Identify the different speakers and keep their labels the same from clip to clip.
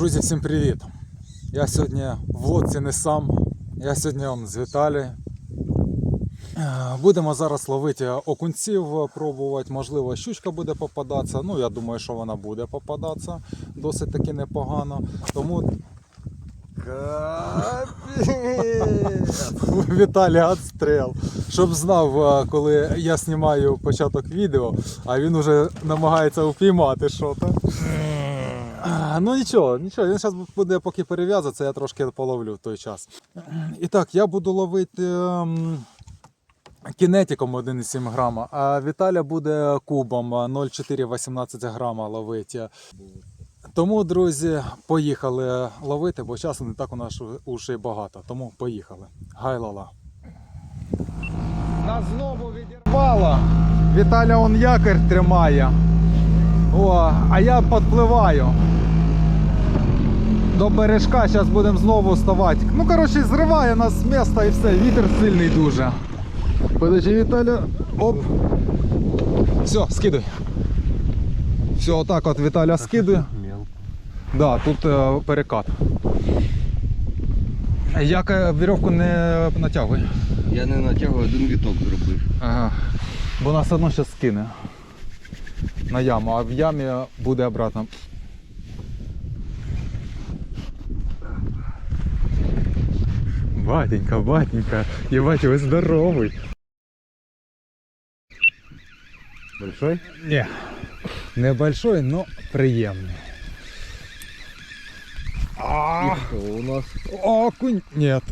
Speaker 1: Друзі, всім привіт! Я сьогодні в лодці не сам. Я сьогодні он з Віталій. Е, Будемо зараз ловити окунців, пробувати. Можливо, щучка буде попадатися. Ну, я думаю, що вона буде попадатися досить таки непогано. Тому у Віталія. Щоб знав, е, коли я знімаю початок відео, а він вже намагається упіймати щось. Ну нічого, нічого, він зараз буде поки перев'язатися, я трошки половлю в той час. І так, я буду ловити ем, кінетиком 1,7 грама, а Віталя буде кубом 0,418 грама ловити. Тому, друзі, поїхали ловити, бо часу не так у нас уже багато. Тому поїхали. Гайлала. Нас знову відірвало. Віталя он якорь тримає. О, а я підпливаю. До бережка, зараз будемо знову вставати. Ну, коротше, зриває нас з міста і все, вітер сильний дуже. Подожди, Віталя. Оп. Все, скидуй. Все, отак от Віталя скидує. Да, тут е, перекат. Як е, вірьовку не натягуй.
Speaker 2: Я не натягую, один віток зробив.
Speaker 1: Ага. Бо нас одно ще скине на яму, а в ямі буде обратно. Батенька, батенька, ебать, вы здоровый.
Speaker 2: Большой?
Speaker 1: Не, небольшой, но приємний. А,
Speaker 2: у нас?
Speaker 1: окунь. Нет,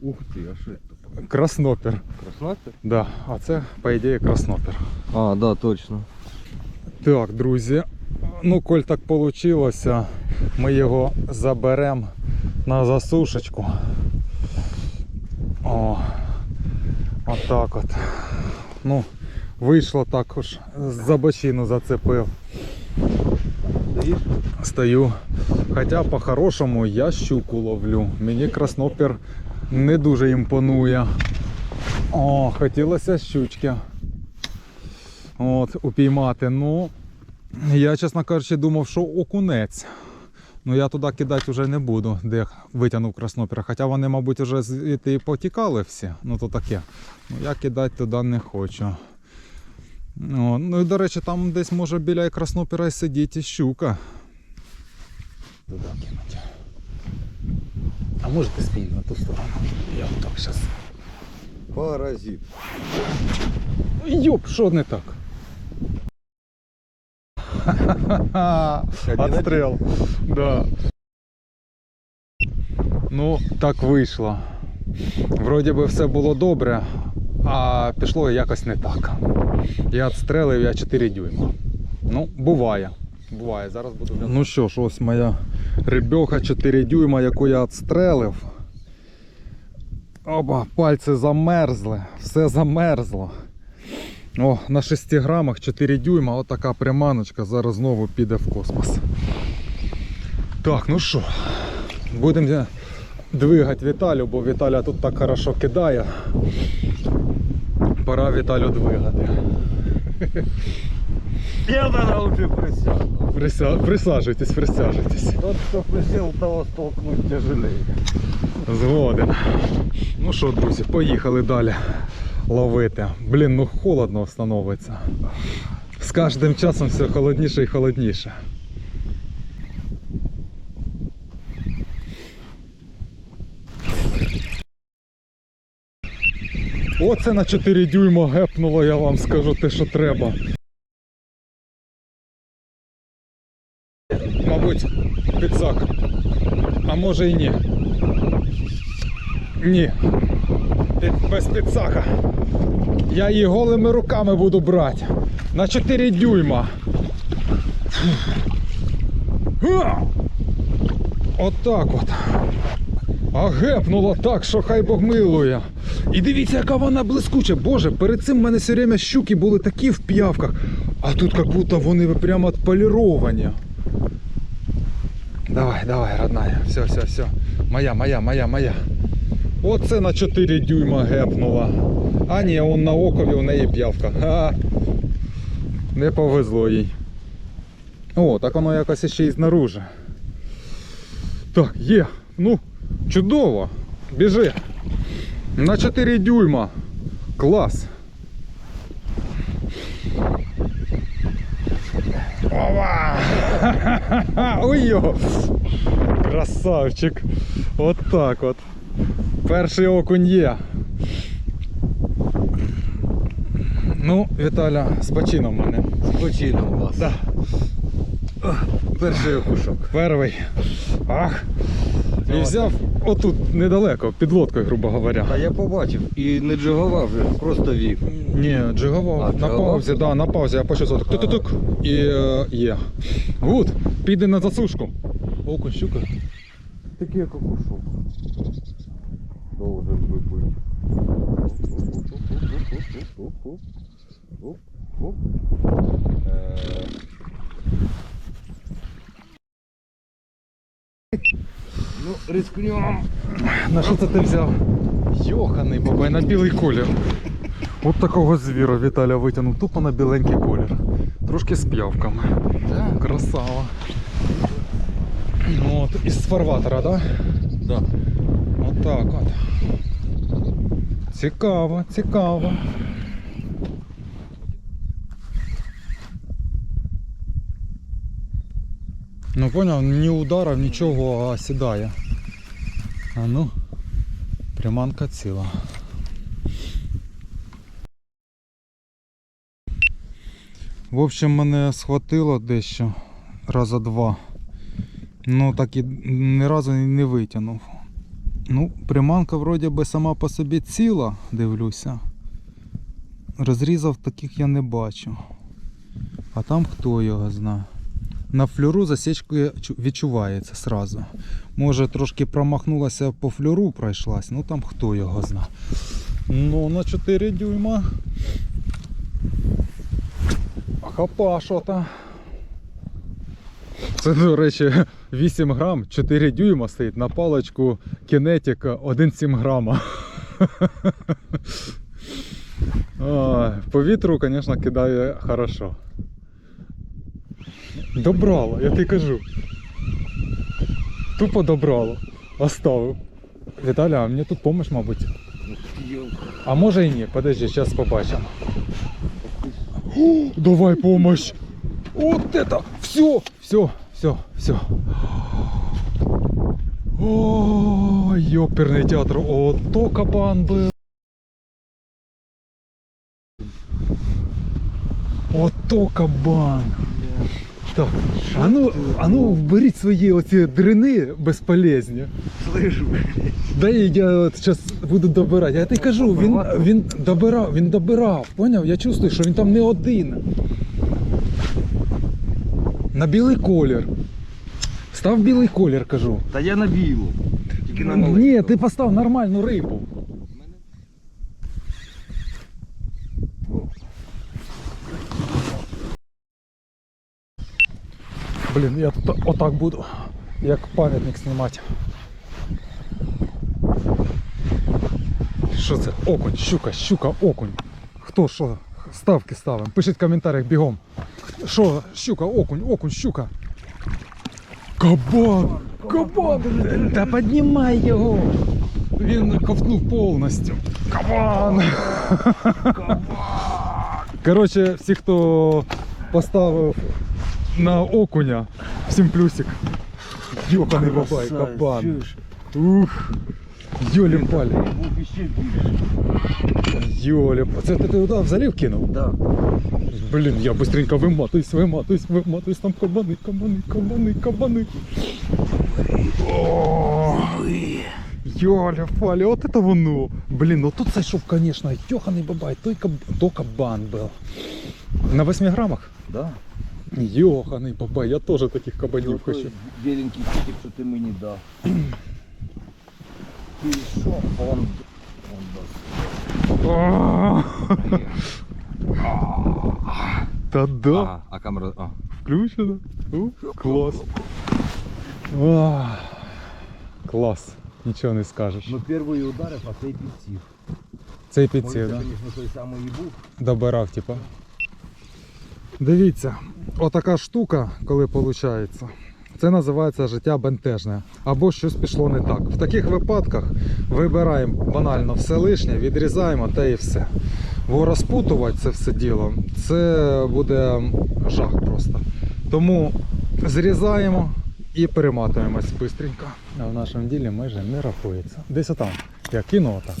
Speaker 2: Ух ти, а що це?
Speaker 1: краснопер.
Speaker 2: Краснопер?
Speaker 1: Да, а це, по ідеї, краснопер.
Speaker 2: А, да, точно.
Speaker 1: Так, друзі, ну коль так вийшло, ми його заберемо на засушечку. О, отак от. Ну, вийшло також, за бочину зацепив.
Speaker 2: Стоїш?
Speaker 1: Стою. Хоча по-хорошому я щуку ловлю. Мені краснопір не дуже імпонує. О, хотілося щучки. От, упіймати. Ну, я, чесно кажучи, думав, що окунець. Ну я туди кидати вже не буду, де витягнув краснопіра. Хоча вони, мабуть, вже звідти і потікали всі. Ну то таке. Ну я кидати туди не хочу. О, ну і до речі, там десь може біля краснопіра і сидіти щука. Туди кинуть. А можете спінь на ту сторону? Я отак зараз.
Speaker 2: Паразит.
Speaker 1: Йоп, що не так? Отстрел. Да. Ну, так вийшло. Вроді би все було добре, а пішло якось не так. Я відстрелив, я 4 дюйма. Ну, буває. Буває, зараз буду. Ну що ж, ось моя рибьоха 4 дюйма, яку я відстрелив. Оба, пальці замерзли, все замерзло. О, на 6 грамах 4 дюйма, отака приманочка зараз знову піде в космос. Так, ну що, будемо двигати Віталю, бо Віталя тут так хорошо кидає. Пора Віталю двигати.
Speaker 2: Я тогда лучше присяду.
Speaker 1: Прися... Присаджуйтесь, присаджуйтесь.
Speaker 2: Тот, кто присел, того столкнуть тяжелее.
Speaker 1: Згоден. Ну що, друзі, поїхали далі ловити. Блін, ну холодно становиться. З кожним часом все холодніше і холодніше. Оце на 4 дюйма гепнуло, я вам скажу те, що треба. Мабуть, підсак. А може і ні. Ні. Без підсака. Я її голими руками буду брати. На 4 дюйма. Отак от. А гепнуло так, що хай Бог милує. І дивіться, яка вона блискуча. Боже, перед цим в мене все время щуки були такі в п'явках, а тут як будто вони прямо отполіровані. Давай, давай, родная. Все, все, все. Моя, моя, моя, моя. Оце на 4 дюйма гепнула. А ні, он на окові у неї п'явка. Ха. Не повезло їй. О, так воно якось ще й знаружи. Так, є. Ну, чудово. Біжи. На 4 дюйма. Клас. Ова! Ой його! Красавчик! От так от. Перший окунь є. Ну, Віталя, з почином мене.
Speaker 2: З почином у вас.
Speaker 1: Да.
Speaker 2: Перший окушок.
Speaker 1: Перший. Ах. І взяв отут недалеко, під лодкою, грубо говоря.
Speaker 2: Та я побачив. І не джигував вже, просто вів.
Speaker 1: Ні, джигово
Speaker 2: А,
Speaker 1: на паузі, да, на паузі, я почув звук. Тук-тук-тук. І е, є. Гуд, піде на засушку. Окунь, щука.
Speaker 2: Такий як окушок. Должен бути. Е, Ну, рискнем.
Speaker 1: На що це ти взяв? Йоханий бабай, на білий колір. От такого звіра Віталя витягнув, тупо на біленький колір. Трошки з п'явками.
Speaker 2: Так.
Speaker 1: Красава. От, із фарватера, так? Да?
Speaker 2: Да.
Speaker 1: Отак от. Цікаво, цікаво. Ну поняв, ні ударів, нічого, а сідає. А ну, приманка ціла. В общем, мене схватило дещо раза два. Ну так і ні разу не витягнув. Ну, приманка вроді би сама по собі ціла, дивлюся. Розрізав таких я не бачу. А там хто його знає. На флюру засічка відчувається сразу. Може трошки промахнулася по флюру пройшлась, ну там хто його знає. Ну на 4 дюйма. Хапа що то. Це, до речі, 8 грам, 4 дюйма стоїть на паличку кінетика 1,7 грама. Ой, По вітру, звісно, кидає хорошо. Добрало, я тобі кажу. Тупо добрало. Оставив. Віталя, а мені тут помощь, мабуть. А може і ні, подожди, зараз побачимо. О, давай помощь. Вот это. Все, все, все, все. О, ёперный театр. Ото кабан был. Ото кабан. Так, а ну, а ну вберіть свої оці дрини безполезні.
Speaker 2: Слышу.
Speaker 1: Дай я от зараз буду добирати. Я тобі кажу, він, він добирав, він добирав, поняв? Я чувствую, що він там не один. На білий колір. Став білий колір, кажу.
Speaker 2: Та я на білу. Тільки на
Speaker 1: Ні,
Speaker 2: маленьку.
Speaker 1: ти постав нормальну рибу. Блін, я тут отак буду, як пам'ятник знімати. Що це? Окунь, щука, щука, окунь. Хто що? Ставки ставимо. Пишіть в коментарях бігом. Що? Щука, окунь, окунь, щука. Кабан! Кабан! Та піднімай його! Він ковтнув повністю. Кабан! Коротше, всі, хто поставив на окуня, всім плюсик. Йоханий бабай, кабан.
Speaker 2: Чуєш?
Speaker 1: Ух. Йолі палі.
Speaker 2: Був іще більше.
Speaker 1: Йолі. Це ти туди в залів кинув?
Speaker 2: Да.
Speaker 1: Блін, я быстренько виматуюсь, виматуюсь, виматуюсь, там кабани, кабани, кабани, кабани. О, Йоля, Фаля, от это воно. Блін, ну тут зайшов, конечно, йоханий бабай, той каб... то кабан був. На 8 грамах?
Speaker 2: Да.
Speaker 1: Йоханий бабай, я теж таких кабанів хочу.
Speaker 2: Біленький тільки, що ти мені дав. Ти що? Он, он дасть.
Speaker 1: А. Та да.
Speaker 2: А, а камера. А.
Speaker 1: Включено. У, клас. Клас. Нічого не скажеш.
Speaker 2: Ну перший ударив, а цей підсів.
Speaker 1: Цей підсів,
Speaker 2: це,
Speaker 1: да?
Speaker 2: той самий і був.
Speaker 1: Добирав, типа. Дивіться, отака штука, коли виходить. Це називається життя бентежне або щось пішло не так. В таких випадках вибираємо банально все лишнє, відрізаємо та і все. Бо розпутувати це все діло, це буде жах просто. Тому зрізаємо і перематуємось швидко. А в нашому ділі майже не рахується. Десь отам. Я кину отак.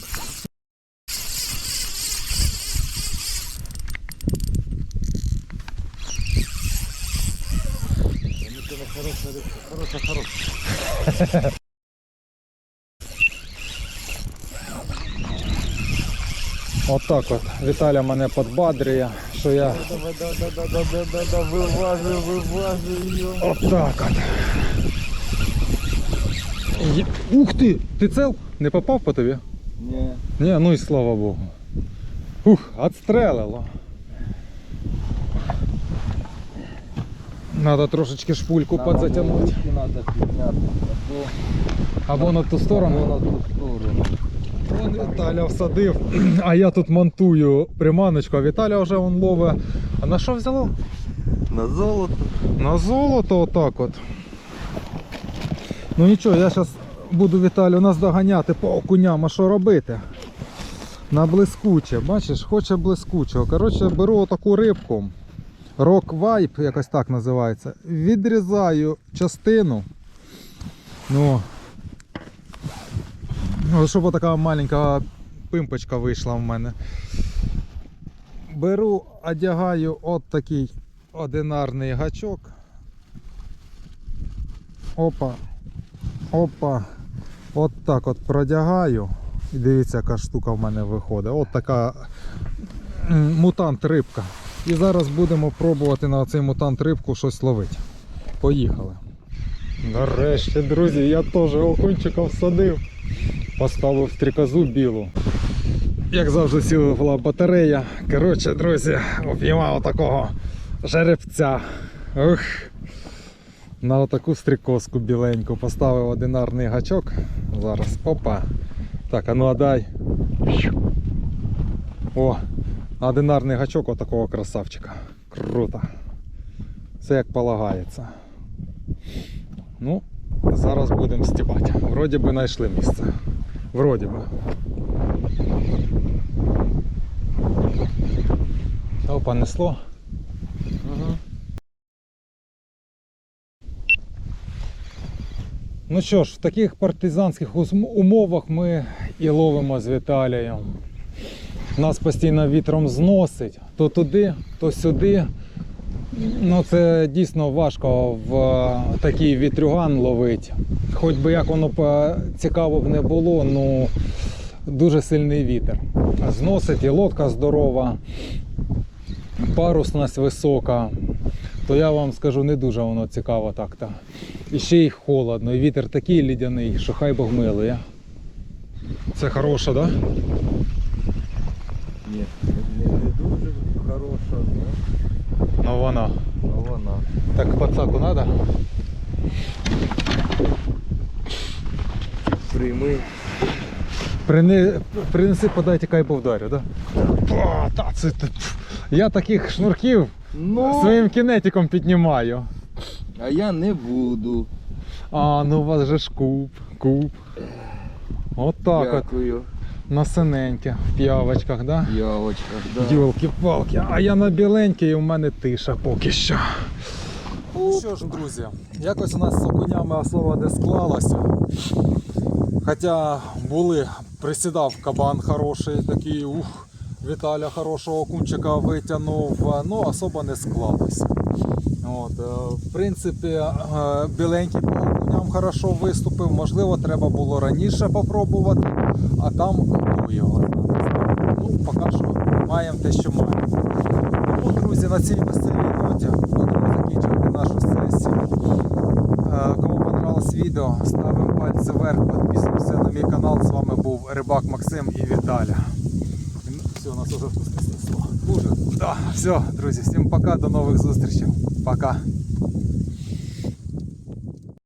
Speaker 2: Хороша, хороша.
Speaker 1: Отак от. Віталя мене подбадрює, що я
Speaker 2: виважуй його.
Speaker 1: отак от. Є- Ух ти! Ти цел? Не попав по тобі?
Speaker 2: Ні.
Speaker 1: Ні, ну і слава Богу. Ух, отстрелило. Надо трошечки шпульку подзатягнути.
Speaker 2: Треба підняти. Або,
Speaker 1: на ту сторону.
Speaker 2: або на ту сторону.
Speaker 1: Вон Віталя всадив, а я тут монтую приманочку, а Віталя вже он ловить. А на що взяло?
Speaker 2: На золото.
Speaker 1: На золото отак от. Ну нічого, я зараз буду Віталію наздоганяти по окуням, а що робити? На блискуче, бачиш, хоче блискучого. Коротше, беру отаку рибку. Rock Vibe, якось так називається. Відрізаю частину. Ну, ну щоб така маленька пимпочка вийшла в мене. Беру, одягаю от такий одинарний гачок. Опа. Опа. От так от продягаю. І дивіться, яка штука в мене виходить. От така мутант рибка. І зараз будемо пробувати на цей мутант рибку щось ловити. Поїхали. Нарешті, друзі, я теж окунчика всадив. Поставив стрікозу білу. Як завжди сіла батарея. Коротше, друзі, обіймав такого жеребця. Ух. На отаку стрікозку біленьку поставив одинарний гачок. Зараз. Опа. Так, а ну а дай. О, одинарний гачок отакого красавчика. Круто. Це як полагається. Ну, зараз будемо стібати. Вроді би знайшли місце. Вроді би. Опа, несло.
Speaker 2: Угу.
Speaker 1: Ну що ж, в таких партизанських умовах ми і ловимо з Віталієм. Нас постійно вітром зносить то туди, то сюди. Ну це дійсно важко в е, такий вітрюган ловити. Хоч би як воно цікаво б не було, ну дуже сильний вітер. Зносить і лодка здорова, парусність висока. То я вам скажу, не дуже воно цікаво так-то. І ще й холодно, і вітер такий лідяний, що хай Бог милує. Це хороше, так? Да?
Speaker 2: Дуже хороша, ну,
Speaker 1: Ну вона.
Speaker 2: ну вона.
Speaker 1: Так пацаку треба?
Speaker 2: Прийми.
Speaker 1: Прини... Принеси, подайте кай повдарю, так? Да? Та, це. Я таких шнурків
Speaker 2: Ну,
Speaker 1: своїм кінетиком піднімаю.
Speaker 2: а я не буду.
Speaker 1: А, ну у вас же ж куб, куб. От так от,
Speaker 2: Дякую.
Speaker 1: На синеньке, в п'явочках, да?
Speaker 2: Явочка, да.
Speaker 1: Йолки-палки, а я на біленький і у мене тиша поки що. Ну що ж, друзі, якось у нас з окунями особо не склалося. Хоча були, присідав кабан хороший, такий, ух, Віталя хорошого окунчика витягнув, ну особо не склалося. От, е, в принципі, е, біленький окуням хорошо виступив, можливо, треба було раніше попробувати, а там його. Ну, поки що маємо те, що маємо. Ну, друзі, на цій веселій ноті будемо закінчувати нашу сесію. Е, Кому понравилось відео, ставимо пальці вверх, підписуємося на мій канал. З вами був Рибак Максим і Віталя. Все, нас уже вкусне снесло. Уже. Да, все, друзі, всім пока, до нових зустрічей. Пока.